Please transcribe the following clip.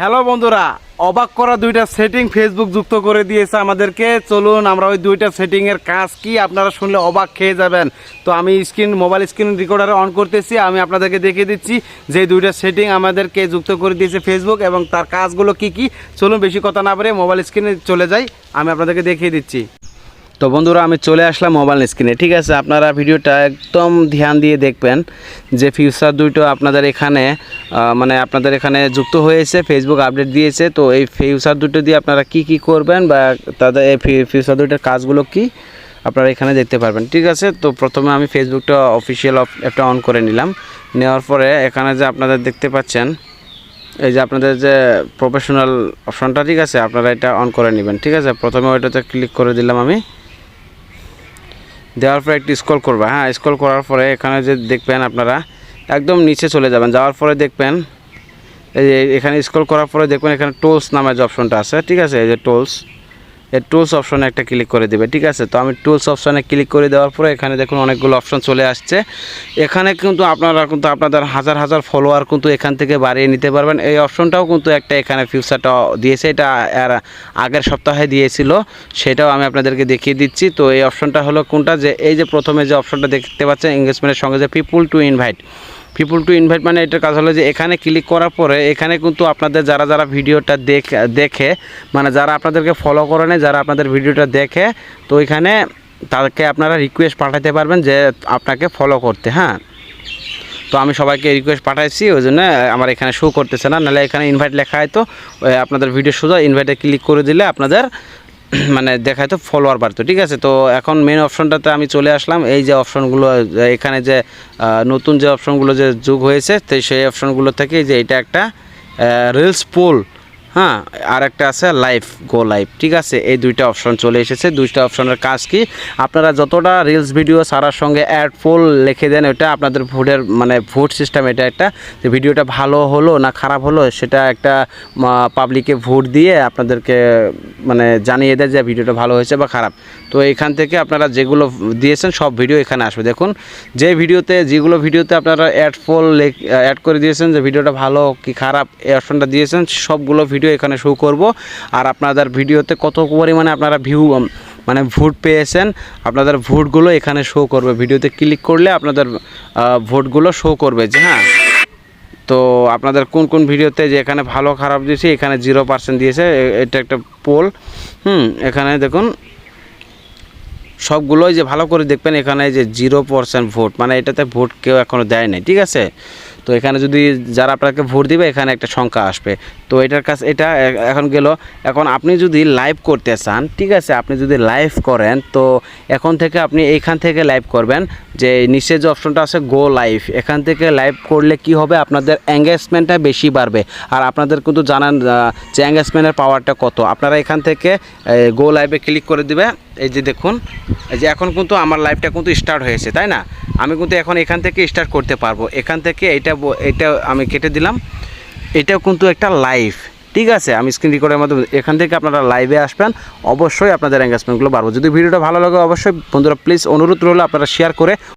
Hello বন্ধুরা, অবাক করা দুইটা সেটিং ফেসবুক যুক্ত করে দিয়েছে আমাদেরকে। চলুন, আমরা ওই দুইটা সেটিংয়ের কাজ কি আপনারা শুনলে অবাক খেয়ে যাবেন। তো আমি স্ক্রিন মোবাইল স্ক্রিন রেকর্ডারে অন করতেছি, আমি আপনাদেরকে দেখিয়ে দিচ্ছি যে দুইটা সেটিং আমাদেরকে যুক্ত করে দিয়েছে ফেসবুক এবং তার কাজগুলো কি কি। চলুন, বেশি কথা না বলে মোবাইল স্ক্রিনে চলে যাই, আমি আপনাদেরকে দেখিয়ে দিচ্ছি। তো বন্ধুরা, আমি চলে আসলাম মোবাইল স্ক্রিনে ঠিক আছে, আপনারা ভিডিওটা একদম ধ্যান দিয়ে দেখবেন যে ফিউচার দুটো আপনাদের এখানে মানে আপনাদের এখানে যুক্ত হয়েছে ফেসবুক আপডেট দিয়েছে। তো এই ফিউচার দুটো দিয়ে আপনারা কি কি করবেন বা তাদের এই ফিউচার দুটোর কাজগুলো কি আপনারা এখানে দেখতে পারবেন। ঠিক আছে, তো প্রথমে আমি ফেসবুকটা অফিসিয়াল একটা অন করে নিলাম। নেওয়ার পরে এখানে যে আপনাদের দেখতে পাচ্ছেন, এই যে আপনাদের যে প্রফেশনাল অপশনটা ঠিক আছে, আপনারা এটা অন করে নেবেন। ঠিক আছে, প্রথমে ওইটাতে ক্লিক করে দিলাম আমি। দেওয়ার পরে একটু স্কল করবে। হ্যাঁ স্কল করার পরে এখানে যে দেখবেন আপনারা, একদম নিচে চলে যাবেন। যাওয়ার পরে দেখবেন, এই যে এখানে স্কল করার পরে দেখবেন এখানে টোলস নামের যে অপশনটা আছে, ঠিক আছে? এই যে টোলস এই টুলস অপশনে একটা ক্লিক করে দেবে, ঠিক আছে? তো আমি টুলস অপশনে ক্লিক করে দেওয়ার পরে এখানে দেখুন অনেকগুলো অপশন চলে আসছে। এখানে কিন্তু আপনারা কিন্তু আপনাদের হাজার হাজার ফলোয়ার কিন্তু এখান থেকে বাড়িয়ে নিতে পারবেন। এই অপশনটাও কিন্তু একটা এখানে ফিউচারটা দিয়েছে, এটা আর আগের সপ্তাহে দিয়েছিল, সেটাও আমি আপনাদেরকে দেখিয়ে দিচ্ছি। তো এই অপশনটা হলো কোনটা? যে এই যে প্রথমে যে অপশনটা দেখতে পাচ্ছেন এঙ্গেজমেন্টের সঙ্গে যে people to invite people to invite মানে এটার কাজ হলো যে এখানে ক্লিক করার পরে এখানে কিন্তু আপনাদের যারা যারা ভিডিওটা দেখ মানে যারা আপনাদেরকে ফলো করে নেয়, যারা আপনাদের ভিডিওটা দেখে, তো এখানে তাদেরকে আপনারা রিকোয়েস্ট পাঠাতে পারবেন যে আপনাকে ফলো করতে হ্যাঁ? তো আমি সবাইকে রিকোয়েস্ট পাঠাইছি, ওই জন্য আমার এখানে শো করতেছে না, নাহলে এখানে ইনভাইট লেখা হয় তো আপনাদের ভিডিও সোজা ইনভাইটে ক্লিক করে দিলে আপনাদের মানে দেখায় তো ফলোয়ার বাড়তো, ঠিক আছে? তো এখন মেন অপশনটাতে আমি চলে আসলাম। এই যে অপশনগুলো এখানে যে নতুন যে অপশনগুলো যে যোগ হয়েছে, তো সেই অপশনগুলো থেকে যে এটা একটা রিলস পোল হ্যাঁ? আর একটা আছে লাইভ গো লাইভ ঠিক আছে? এই দুইটা অপশন চলে এসেছে। দুইটা অপশনের কাজ কি? আপনারা যতটা রিলস ভিডিও সারার সঙ্গে অ্যাড পোল লিখে দেন, ওটা আপনাদের ভোটের মানে ভোট সিস্টেম এটা একটা, যে ভিডিওটা ভালো হলো না খারাপ হলো, সেটা একটা পাবলিকে ভোট দিয়ে আপনাদেরকে মানে জানিয়ে দেয় যে ভিডিওটা ভালো হয়েছে বা খারাপ। তো এখান থেকে আপনারা যেগুলো দিয়েছেন সব ভিডিও এখানে আসবে। দেখুন, যে ভিডিওতে, যেগুলো ভিডিওতে আপনারা অ্যাড ফল অ্যাড করে দিয়েছেন যে ভিডিওটা ভালো কি খারাপ, এই অপশনটা দিয়েছেন, সবগুলো ভিডিও এখানে শো করব। আর আপনাদের ভিডিওতে কত পরিমাণে আপনারা ভিউ মানে ভোট পেয়েছেন, আপনাদের ভোটগুলো এখানে শো করবে। ভিডিওতে ক্লিক করলে আপনাদের ভোটগুলো শো করবে যে হ্যাঁ। তো আপনাদের কোন কোন ভিডিওতে যে এখানে ভালো খারাপ দিয়েছে, এখানে জিরো পার্সেন্ট দিয়েছে এটা একটা পোল হুম, এখানে দেখুন, সবগুলোই যে ভালো করে দেখবেন, এখানে যে জিরো পার্সেন্ট ভোট মানে এটাতে ভোট কেউ এখনও দেয় নাই ঠিক আছে? তো এখানে যদি যারা আপনাকে ভোট দিবে, এখানে একটা সংখ্যা আসবে। তো এটার কাছে, এটা এখন গেল, এখন আপনি যদি লাইভ করতে চান, ঠিক আছে, আপনি যদি লাইভ করেন, তো এখন থেকে আপনি এইখান থেকে লাইভ করবেন, যে নিচে যে অপশনটা আছে গো লাইভ এখান থেকে লাইভ করলে কি হবে, আপনাদের এঙ্গেজমেন্টটা বেশি বাড়বে। আর আপনাদের কিন্তু জানান যে এঙ্গেজমেন্টের পাওয়ারটা কত। আপনারা এখান থেকে গো লাইভে ক্লিক করে দিবে, এই যে দেখুন, এই যে এখন কিন্তু আমার লাইভটা কিন্তু স্টার্ট হয়েছে, তাই না? আমি কিন্তু এখন এখান থেকে স্টার্ট করতে পারব। এখান থেকে এটা এটা আমি কেটে দিলাম। এটাও কিন্তু একটা লাইভ ঠিক আছে? আমি স্ক্রিন রেকর্ডের মাধ্যমে এখান থেকে আপনারা লাইভে আসবেন। অবশ্যই আপনাদের এঙ্গেজমেন্টগুলো বাড়বো। যদি ভিডিওটা ভালো লাগে, অবশ্যই বন্ধুরা প্লিজ অনুরোধ রইল আপনারা শেয়ার করে